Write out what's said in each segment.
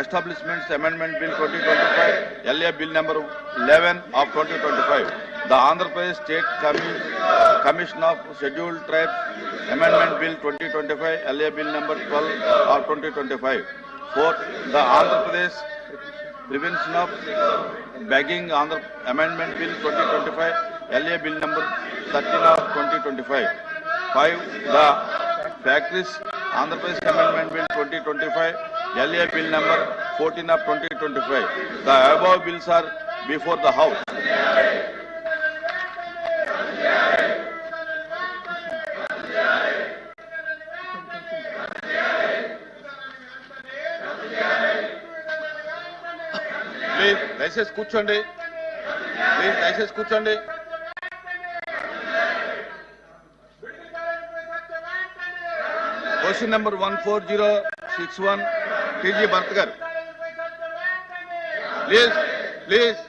Establishments Amendment Bill 2025, LA Bill number 11 of 2025. The Andhra Pradesh State Commi- Commission of Scheduled Tribes Amendment Bill 2025, LA Bill number 12 of 2025. Fourth, the Andhra Pradesh Prevention of Begging Andhra Amendment Bill 2025, LA Bill number 13 of 2025. Five, the Factories Andhra Pradesh Amendment Bill 2025, LA bill number fourteen of twenty twenty five the above bills are before the house licence కూర్చోండి. Please లైసెన్స్ కూర్చోండి. Question number one four zero six one TG Bharat garu. Please please.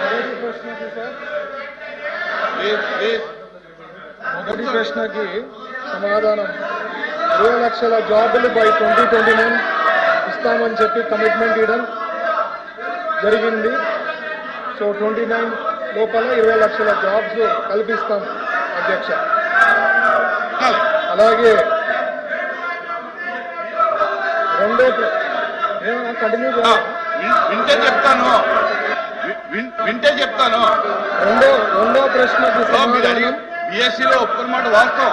మొదటి ప్రశ్నకి sir please please. మొదటి ప్రశ్నకి సమాధానం. ఇరవై లక్షల జాబులు బై ట్వంటీ ట్వంటీ నైన్ ఇస్తామని చెప్పి కమిట్మెంట్ ఇవ్వడం జరిగింది. సో ట్వంటీ నైన్ లోపల ఇరవై లక్షల జాబ్స్ కల్పిస్తాం అధ్యక్ష. అలాగే. రెండో కంటిన్యూ వింటే చెప్తాను. వింటే చెప్తాను. రెండో రెండో సమాధానం బిఎస్సీలో ఒప్పుకున్న మాట వాస్తవం.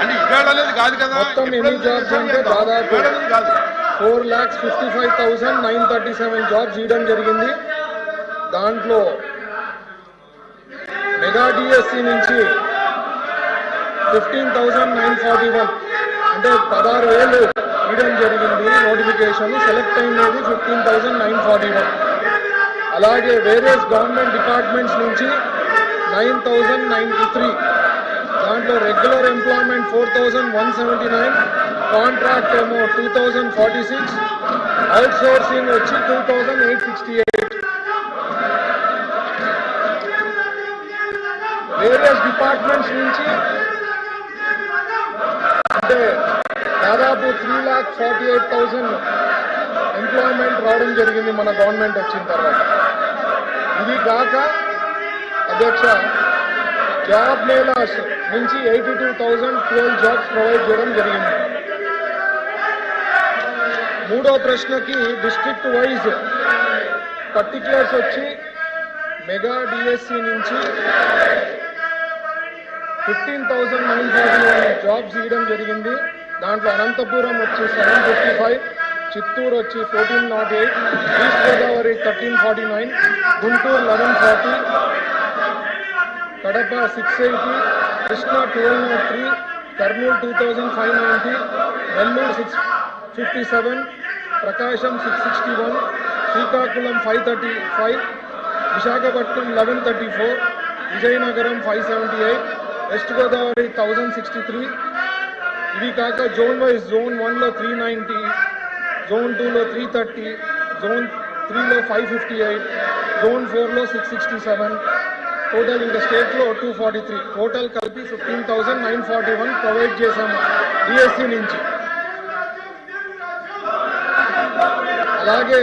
అంటే ఇవాళ అనేది కాదు కదా మొత్తం ఎన్ని చేస్తాం అంటే. దాదాపు కాదు four lakhs fifty five thousand nine thirty seven jobs ఇవ్వడం జరిగింది. దాంట్లో మెగా డిఎస్సి నుంచి fifteen thousand nine forty one. అంటే పదహారు వేలు ఇవ్వడం జరిగింది నోటిఫికేషన్. సెలెక్ట్ అయినది fifteen thousand nine forty one. అలాగే వేరియస్ గవర్నమెంట్ డిపార్ట్మెంట్స్ నుంచి నైన్ థౌసండ్ నైన్టీ త్రీ. దాంట్లో regular employment four thousand one seventy nine. Contract ఏమో two thousand forty six. Outsourcing వచ్చి two thousand eight sixty eight. Various departments నుంచి lakh forty eight thousand employment రావడం జరిగింది మన government వచ్చిన తర్వాత. ఇది కాక అధ్యక్ష జాబ్ మేళాస్ నుంచి eighty two thousand twelve jobs provide చేయడం జరిగింది. మూడో ప్రశ్నకి డిస్ట్రిక్ట్ వైజ్ పర్టిక్యులర్స్ వచ్చి మెగా డిఎస్సి నుంచి ఫిఫ్టీన్ థౌజండ్ నైన్ జాబ్స్ ఇవ్వడం జరిగింది. దాంట్లో అనంతపురం వచ్చి సెవెన్ ఫిఫ్టీ ఫైవ్ చిత్తూరు వచ్చి fourteen nought eight East Godavari thirteen forty nine Guntur eleven forty Kadapa six eighty Krishna twelve nought three Kurnool two thousand five ninety Nellore six fifty seven Prakasam six sixty one Srikakulam five thirty five Visakhapatnam eleven thirty four Vizianagaram five seventy eight West Godavari thousand sixty three ఇవి కాక zone wise zone వన్లో three ninety zone టూలో three thirty zone త్రీలో five fifty eight zone ఫోర్లో six sixty seven total ఇంకా స్టేట్లో two forty three total కలిపి fifteen thousand nine forty one provide చేశాము డిఎస్సి నుంచి. అలాగే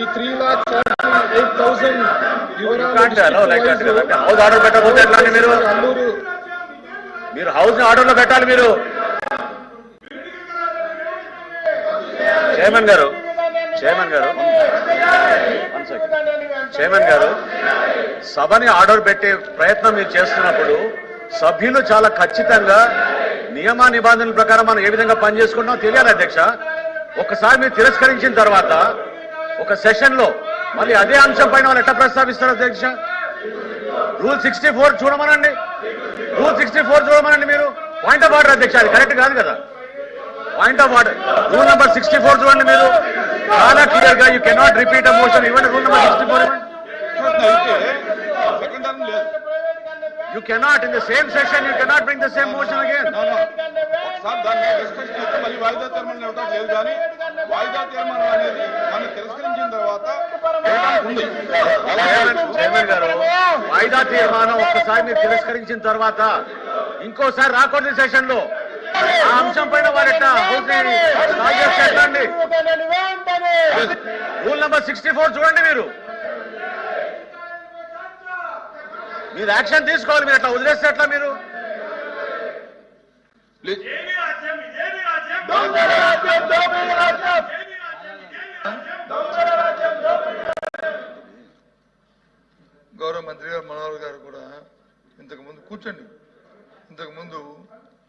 ఈ three lakh eight thousand house order పెట్టకపోతే మీరు? హౌస్ ఆర్డర్లో పెట్టాలి మీరు. చైర్మన్ గారు చైర్మన్ గారు. చైర్మన్ గారు సభని ఆర్డర్ పెట్టే ప్రయత్నం మీరు చేస్తున్నప్పుడు సభ్యులు చాలా ఖచ్చితంగా నియమ నిబంధనల ప్రకారం మనం ఏ విధంగా పనిచేసుకుంటామో తెలియాలి అధ్యక్ష. ఒకసారి మీరు తిరస్కరించిన తర్వాత ఒక సెషన్లో మళ్ళీ అదే అంశం పైన వాళ్ళు ఎట్లా ప్రస్తావిస్తారు అధ్యక్ష? రూల్ సిక్స్టీ ఫోర్ చూడమనండి. రూల్ సిక్స్టీ ఫోర్ చూడమనండి మీరు. పాయింట్ ఆఫ్ ఆర్డర్ అధ్యక్ష అది కరెక్ట్ కాదు కదా? Point of order rule number sixty four చూడండి మీరు. చాలా క్లియర్గా you cannot repeat a motion ఇవ్వండి rule number sixty four you cannot in the same session you cannot bring the same motion again దాన్ని డిస్కషన్ మళ్ళీ వాయిదా తీర్మానం ఇవ్వడం లేదు కానీ వాయిదా తీర్మానం అనేది మనం తిరస్కరించిన తర్వాత ఇవ్వడానికి ఉంది చైర్మన్ గారు వాయిదా తీర్మానం ఒక్కసారి మీరు తిరస్కరించిన తర్వాత ఇంకోసారి రాకూడదు సెషన్లో. ఆ అంశం పైన ఎట్లా రూల్ నెంబర్ సిక్స్టీ ఫోర్ చూడండి మీరు. మీరు యాక్షన్ తీసుకోవాలి మీరు అట్లా వదిలేస్తే ఎట్లా మీరు? గౌరవ మంత్రి గారు మనోహర్ గారు కూడా ఇంతకు ముందు కూర్చోండి. ఇంతకు ముందు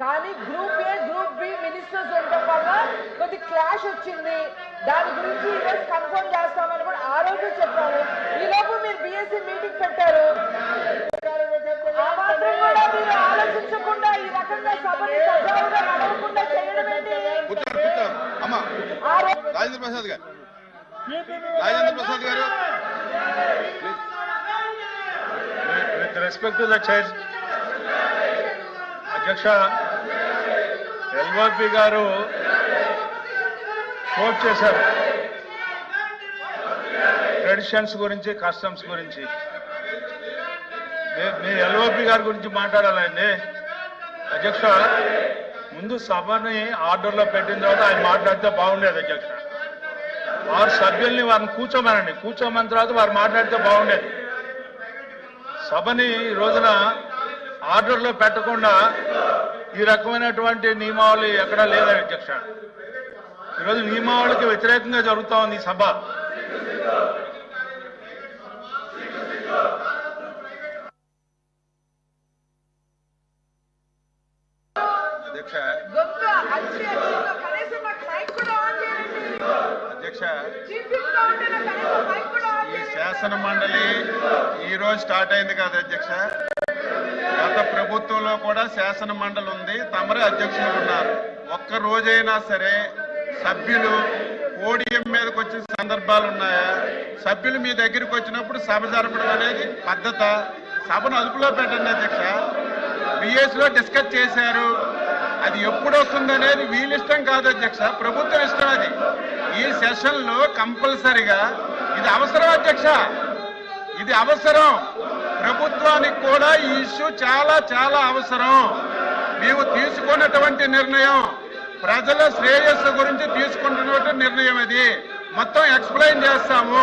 కానీ group A group B ministers ఉండటం వల్ల కొద్ది క్లాష్ వచ్చింది. దాని గురించి ఈరోజు కన్ఫర్మ్ చేస్తామని కూడా ఆ రోజు చెప్పాము ఈ లోపు మీరు బిఎస్సీ మీటింగ్ పెట్టారు. ఆ మాత్రం కూడా మీరు ఆలోచించకుండా ఈ రకంగా సభని సజావుగా నడవకుండా చేయడం ఏంటి? కూర్చోండి కూర్చోండి. అమ్మా ఆ రోజు రాజేంద్ర ప్రసాద్ గారు. రాజేంద్ర ప్రసాద్ గారు. With respect to the chair, అధ్యక్ష ఎల్ఓపి గారు కోట్ చేశారు. ట్రెడిషన్స్ గురించి కస్టమ్స్ గురించి. మీ- మీ ఎల్ఓపి గారి గురించి మాట్లాడాలండి. అధ్యక్ష ముందు సభని ఆర్డర్లో పెట్టిన తర్వాత ఆయన మాట్లాడితే బాగుండేది అధ్యక్ష. వారు సభ్యుల్ని వారిని కూర్చోమనండి. కూర్చోమని తర్వాత వారు మాట్లాడితే బాగుండేది. సభని ఈ రోజున ఆర్డర్లో పెట్టకుండా ఈ రకమైనటువంటి నియమావళి ఎక్కడా లేదా అధ్యక్ష. ఈరోజు నియమావళికి వ్యతిరేకంగా జరుగుతా ఉంది సభ. అధ్యక్ష. అధ్యక్ష. ఈ శాసన మండలి ఈ రోజు స్టార్ట్ అయింది కదా అధ్యక్ష. శాసన మండలి ఉంది. తమరే అధ్యక్షులు ఉన్నారు. ఒక్క రోజైనా సరే సభ్యులు పోడియం మీదకి వచ్చిన సందర్భాలు ఉన్నాయా? సభ్యులు మీ దగ్గరికి వచ్చినప్పుడు సభ జరపడం అనేది పద్ధత. సభను అదుపులో పెట్టండి అధ్యక్ష. బిఎస్లో డిస్కస్ చేశారు. అది ఎప్పుడు వస్తుంది అనేది వీళ్ళిష్టం కాదు అధ్యక్ష. ప్రభుత్వం ఇష్టం అది. ఈ సెషన్లో కంపల్సరిగా ఇది అవసరం అధ్యక్ష. ఇది అవసరం. ప్రభుత్వానికి కూడా ఈ ఇష్యూ చాలా చాలా అవసరం. మేము తీసుకున్నటువంటి నిర్ణయం ప్రజల శ్రేయస్సు గురించి తీసుకుంటున్నటువంటి నిర్ణయం అది మొత్తం ఎక్స్ప్లెయిన్ చేస్తాము.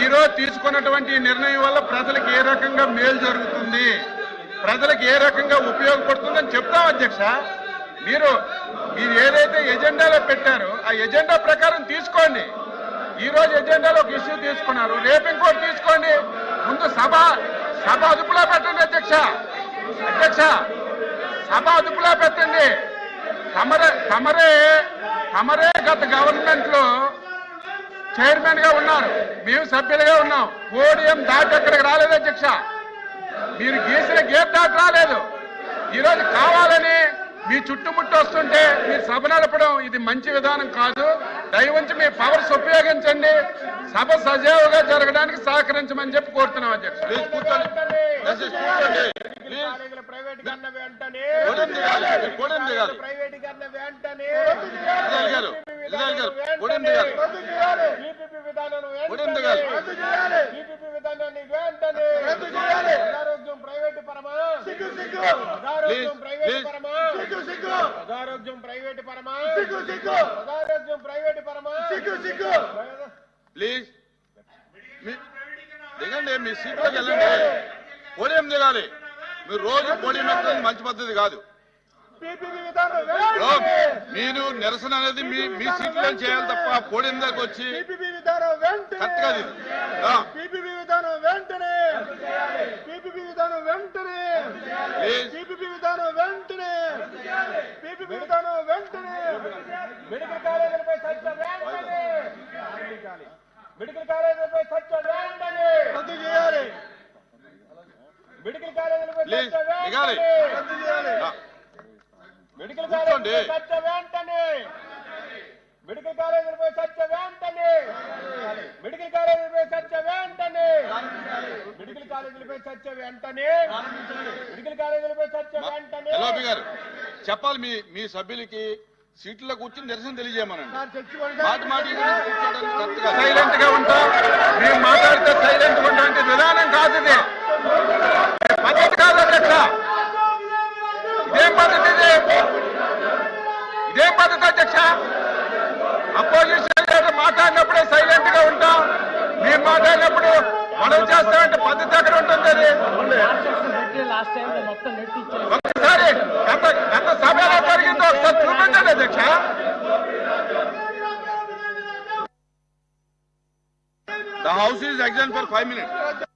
ఈ రోజు తీసుకున్నటువంటి నిర్ణయం వల్ల ప్రజలకు ఏ రకంగా మేలు జరుగుతుంది? ప్రజలకు ఏ రకంగా ఉపయోగపడుతుందని చెప్తాం అధ్యక్ష? మీరు మీరు ఏదైతే ఎజెండాలో పెట్టారో ఆ ఎజెండా ప్రకారం తీసుకోండి. ఈ రోజు ఎజెండాలో ఒక ఇష్యూ తీసుకున్నారు. రేపు ఇంకోటి తీసుకోండి. ముందు సభ సభ అదుపులో పెట్టండి అధ్యక్ష. అధ్యక్ష సభ అదుపులో పెట్టండి. తమరే తమరే తమరే గత గవర్నమెంట్లో చైర్మన్గా ఉన్నారు. మేము సభ్యులుగా ఉన్నాం. పోడియం దాటి అక్కడికి రాలేదు అధ్యక్ష. మీరు గీసిన గేట్ దాటి రాలేదు. ఈరోజు కావాలని మీ చుట్టుముట్టు వస్తుంటే మీరు సభ నడపడం ఇది మంచి విధానం కాదు. దయవంచి మీ పవర్స్ ఉపయోగించండి. సభ సజావుగా జరగడానికి సహకరించమని చెప్పి కోరుతున్నాం అధ్యక్ష. ప్రైవేట్ కన్న వెంటనే. ప్రైవేట్ కన్న వెంటనే. వెంటనే. ప్రైవేట్ పరమా. ప్రైవేట్ పరమా. అనారోగ్యం ప్రైవేట్ పరమా. అనారోగ్యం ప్రైవేట్ ప్లీజ్. దిగండి మీ సీట్లోకి వెళ్ళండి. పోలేం దిగాలి మీరు రోజు పోడియం ఎక్కడం మంచి పద్ధతి కాదు. మీరు నిరసన అనేది మీ మీ సీట్లో చేయాలి తప్ప పోడియం దగ్గరకు వచ్చి కరెక్ట్ కాదు ఇది. ఆ, పీపీపీ విధానం వెంటనే పీపీపీ విధానం వెంటనే ప్లీజ్. పీపీపీ విధానం వెంటనే పీపీపీ విధానం వెంటనే మెడికల్ కాలేజీలపై చర్చ వెంటనే. మెడికల్ కాలేజీలపై చర్చ వెంటనే. రద్దు చేయాలి. మెడికల్ ప్లీజ్ చర్చ దిగాలి. వెంటనే. మెడికల్ కూర్చోండి. కాలేజీలపై చర్చ వెంటనే. మెడికల్ వెంటనే. మెడికల్ కాలేజీలపై చర్చ వెంటనే. మెడికల్ కాలేజీలపై చర్చ వెంటనే. మెడికల్ కాలేజీలపై చర్చ వెంటనే. ఎల్ఓపి గారు చెప్పాలి మీ మీ సభ్యులకి సీట్లో కూర్చుని నిరసన తెలియజేయమనండి. సైలెంట్గా ఉంటాం. మేము మాట్లాడితే సైలెంట్గా ఉండడానికి విధానం కాదు పద్ధతి కాదు అధ్యక్ష. ఇదేం పద్ధతి ఇది. ఇదేం పద్ధతి అధ్యక్ష. అపోజిషన్ లీడర్ మాట్లాడినప్పుడే సైలెంట్గా ఉంటాం. మేము మాట్లాడినప్పుడు మనం చేస్తామంటే పద్ధతి ఎక్కడ ఉంటుంది అది. ఒకసారి గత గత సభలో జరిగిందో ఒకసారి చూపించండి అధ్యక్ష. The house is adjourned for five minutes.